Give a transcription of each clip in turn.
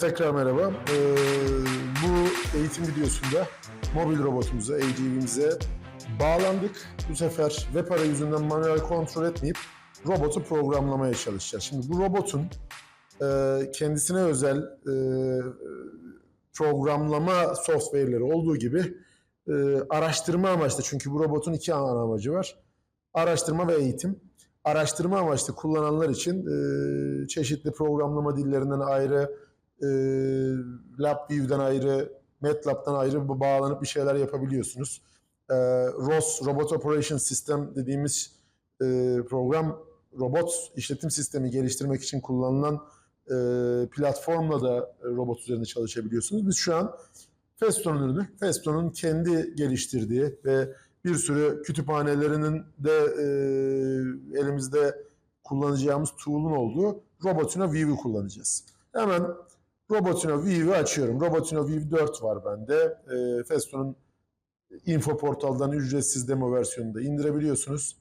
Tekrar merhaba. Ee, bu eğitim videosunda mobil robotumuza, AGV'mize bağlandık. Bu sefer web arayüzünden manuel kontrol etmeyip robotu programlamaya çalışacağız. Şimdi bu robotun e, kendisine özel e, programlama software'leri olduğu gibi e, araştırma amaçlı. Çünkü bu robotun iki ana amacı var. Araştırma ve eğitim. Araştırma amaçlı kullananlar için e, çeşitli programlama dillerinden ayrı, e, LabVIEW'den ayrı, MATLAB'dan ayrı bağlanıp bir şeyler yapabiliyorsunuz. E, ROS, Robot Operation System dediğimiz e, program robot işletim sistemi geliştirmek için kullanılan e, platformla da robot üzerinde çalışabiliyorsunuz. Biz şu an Festo'nun ürünü, Festo'nun kendi geliştirdiği ve bir sürü kütüphanelerinin de e, elimizde kullanacağımız tool'un olduğu Robotino View'u kullanacağız. Hemen Robotino View'u açıyorum. Robotino View 4 var bende. E, Festo'nun info portaldan ücretsiz demo versiyonunu da indirebiliyorsunuz.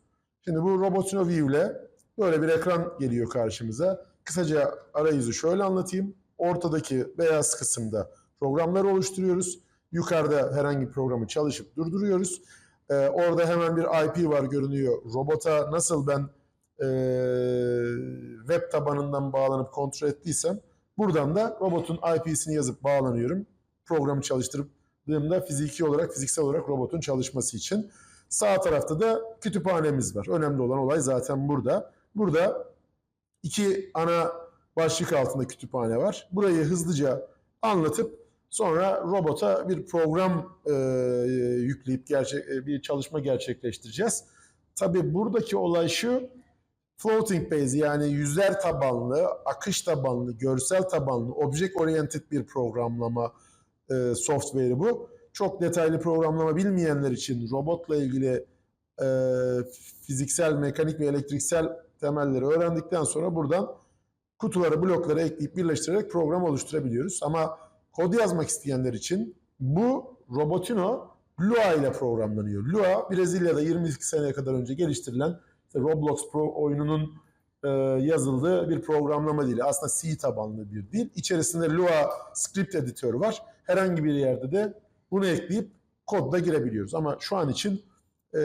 Şimdi bu Robotino View ile böyle bir ekran geliyor karşımıza. Kısaca arayüzü şöyle anlatayım. Ortadaki beyaz kısımda programları oluşturuyoruz. Yukarıda herhangi programı çalışıp durduruyoruz. Ee, orada hemen bir IP var görünüyor. Robota nasıl ben e, web tabanından bağlanıp kontrol ettiysem buradan da robotun IP'sini yazıp bağlanıyorum. Programı çalıştırdığımda fiziki olarak, fiziksel olarak robotun çalışması için. Sağ tarafta da kütüphanemiz var. Önemli olan olay zaten burada. Burada iki ana başlık altında kütüphane var. Burayı hızlıca anlatıp sonra robota bir program e, yükleyip gerçek e, bir çalışma gerçekleştireceğiz. Tabii buradaki olay şu. Floating base yani yüzer tabanlı, akış tabanlı, görsel tabanlı, object oriented bir programlama e, software'i bu. Çok detaylı programlama bilmeyenler için robotla ilgili e, fiziksel, mekanik ve elektriksel temelleri öğrendikten sonra buradan kutuları, blokları ekleyip birleştirerek program oluşturabiliyoruz. Ama kod yazmak isteyenler için bu Robotino Lua ile programlanıyor. Lua Brezilya'da 22 seneye kadar önce geliştirilen Roblox Pro oyununun e, yazıldığı bir programlama dili. Aslında C tabanlı bir dil. İçerisinde Lua script editörü var. Herhangi bir yerde de bunu ekleyip kodda girebiliyoruz. Ama şu an için e,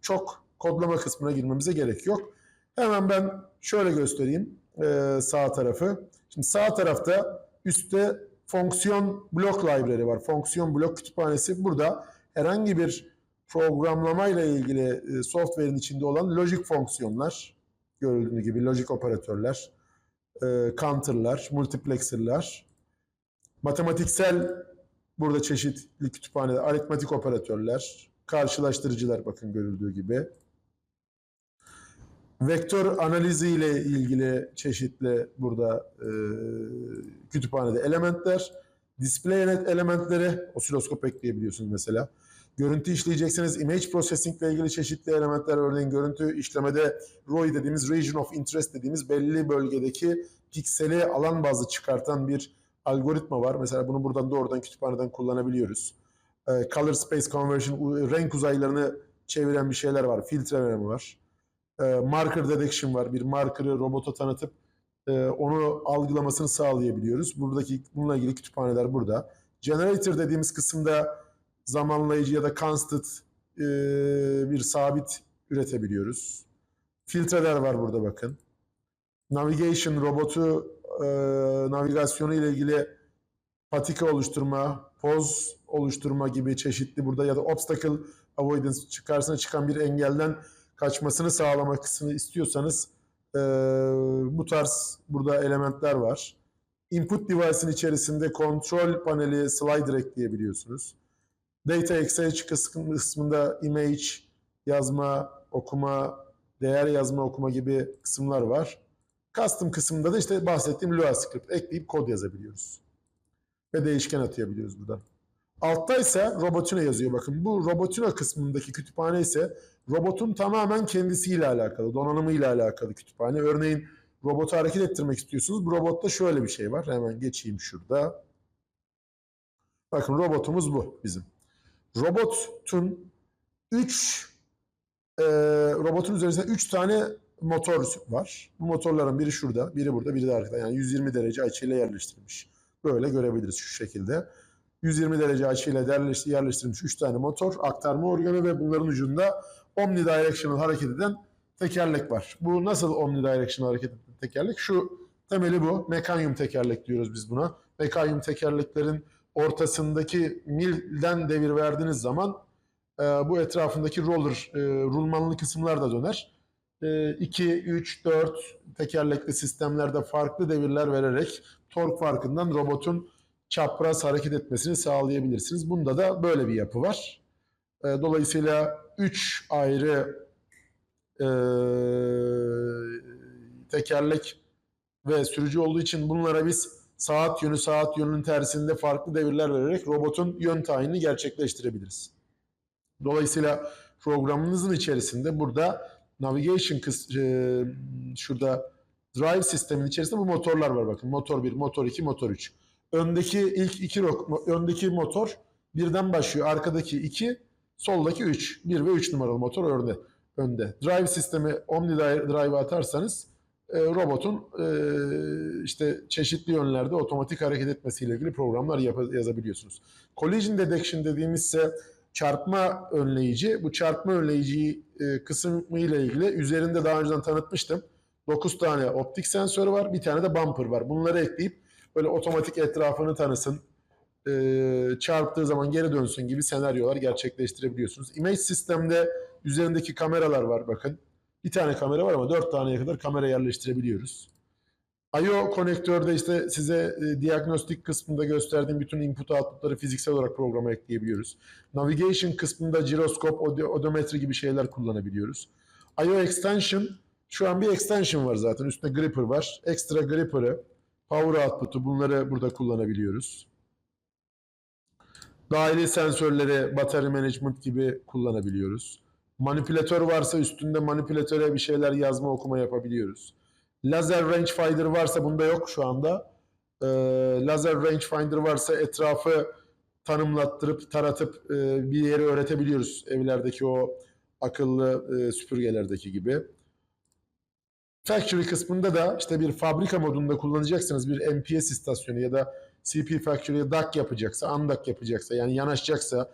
çok kodlama kısmına girmemize gerek yok. Hemen ben şöyle göstereyim e, sağ tarafı. Şimdi sağ tarafta üstte fonksiyon blok library var. Fonksiyon blok kütüphanesi burada herhangi bir programlamayla ilgili e, software'in içinde olan lojik fonksiyonlar, görüldüğü gibi lojik operatörler, e, counter'lar, multiplexer'lar, matematiksel burada çeşitli kütüphaneler, aritmetik operatörler, karşılaştırıcılar bakın görüldüğü gibi. Vektör analizi ile ilgili çeşitli burada e, kütüphanede elementler, DisplayNet elementleri, osiloskop ekleyebiliyorsunuz mesela. Görüntü işleyecekseniz image processing ile ilgili çeşitli elementler, örneğin görüntü işlemede ROI dediğimiz region of interest dediğimiz belli bölgedeki pikseli alan bazlı çıkartan bir algoritma var. Mesela bunu buradan doğrudan kütüphaneden kullanabiliyoruz. E, color space conversion, renk uzaylarını çeviren bir şeyler var. Filtreleme var. E, marker detection var. Bir marker'ı robota tanıtıp e, onu algılamasını sağlayabiliyoruz. Buradaki bununla ilgili kütüphaneler burada. Generator dediğimiz kısımda zamanlayıcı ya da constant e, bir sabit üretebiliyoruz. Filtreler var burada bakın. Navigation robotu e, navigasyonu ile ilgili patika oluşturma, poz oluşturma gibi çeşitli burada ya da obstacle avoidance karşısına çıkan bir engelden kaçmasını sağlamasını istiyorsanız e, bu tarz burada elementler var. Input device'in içerisinde kontrol paneli slider ekleyebiliyorsunuz. Data exchange kısmı- kısmında image yazma, okuma, değer yazma, okuma gibi kısımlar var. Custom kısmında da işte bahsettiğim Lua script ekleyip kod yazabiliyoruz. Ve değişken atayabiliyoruz burada. Altta ise Robotino yazıyor. Bakın bu Robotino kısmındaki kütüphane ise robotun tamamen kendisiyle alakalı, donanımıyla alakalı kütüphane. Örneğin robotu hareket ettirmek istiyorsunuz. Bu robotta şöyle bir şey var. Hemen geçeyim şurada. Bakın robotumuz bu bizim. Robotun 3 robotun üzerinde 3 tane motor var. Bu motorların biri şurada, biri burada, biri de arkada. Yani 120 derece açıyla yerleştirilmiş. Böyle görebiliriz şu şekilde. 120 derece açıyla yerleş- yerleştirilmiş 3 tane motor, aktarma organı ve bunların ucunda omnidirectional hareket eden tekerlek var. Bu nasıl omnidirectional hareket eden tekerlek? Şu temeli bu. Mekanyum tekerlek diyoruz biz buna. Mekanyum tekerleklerin ortasındaki milden devir verdiğiniz zaman e, bu etrafındaki roller, e, rulmanlı kısımlar da döner. 2, 3, 4 tekerlekli sistemlerde farklı devirler vererek tork farkından robotun çapraz hareket etmesini sağlayabilirsiniz. Bunda da böyle bir yapı var. E, Dolayısıyla 3 ayrı e, tekerlek ve sürücü olduğu için bunlara biz saat yönü saat yönünün tersinde farklı devirler vererek robotun yön tayinini gerçekleştirebiliriz. Dolayısıyla programınızın içerisinde burada navigation kıs e, şurada drive sistemin içerisinde bu motorlar var bakın. Motor 1, motor 2, motor 3. Öndeki ilk iki öndeki motor birden başlıyor. Arkadaki 2, soldaki 3. 1 ve 3 numaralı motor önde. önde. Drive sistemi Omni Drive'a atarsanız e, robotun e, işte çeşitli yönlerde otomatik hareket etmesiyle ilgili programlar yap- yazabiliyorsunuz. Collision Detection dediğimizse çarpma önleyici. Bu çarpma önleyici e, kısmı ile ilgili üzerinde daha önceden tanıtmıştım. 9 tane optik sensörü var, bir tane de bumper var. Bunları ekleyip böyle otomatik etrafını tanısın, e, çarptığı zaman geri dönsün gibi senaryolar gerçekleştirebiliyorsunuz. Image sistemde üzerindeki kameralar var bakın. Bir tane kamera var ama dört taneye kadar kamera yerleştirebiliyoruz. I.O. konektörde işte size e, diagnostik kısmında gösterdiğim bütün input outputları fiziksel olarak programa ekleyebiliyoruz. Navigation kısmında jiroskop, ode- odometre gibi şeyler kullanabiliyoruz. I.O. extension, şu an bir extension var zaten. Üstünde gripper var. Extra gripper'ı, power output'u bunları burada kullanabiliyoruz. Dahili sensörleri, battery management gibi kullanabiliyoruz. Manipülatör varsa üstünde manipülatöre bir şeyler yazma okuma yapabiliyoruz. Lazer rangefinder varsa bunda yok şu anda. Ee, lazer rangefinder varsa etrafı tanımlattırıp taratıp e, bir yeri öğretebiliyoruz evlerdeki o akıllı e, süpürgelerdeki gibi. Factory kısmında da işte bir fabrika modunda kullanacaksınız bir MPS istasyonu ya da CP Factory'ye DAC yapacaksa, undock yapacaksa yani yanaşacaksa,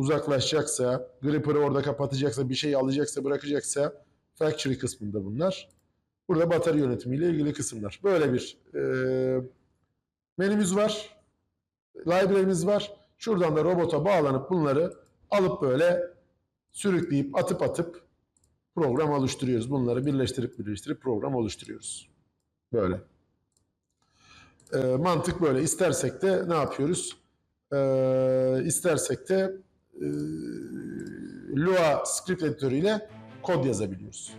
uzaklaşacaksa, gripper'ı orada kapatacaksa, bir şey alacaksa, bırakacaksa factory kısmında bunlar. Burada batarya yönetimiyle ilgili kısımlar. Böyle bir e, menümüz var. Library'miz var. Şuradan da robota bağlanıp bunları alıp böyle sürükleyip atıp atıp program oluşturuyoruz. Bunları birleştirip birleştirip program oluşturuyoruz. Böyle. E, mantık böyle. İstersek de ne yapıyoruz? E, istersek de e, Lua script editörüyle kod yazabiliyoruz.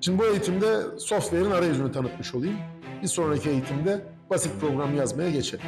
Şimdi bu eğitimde software'in arayüzünü tanıtmış olayım. Bir sonraki eğitimde basit program yazmaya geçelim.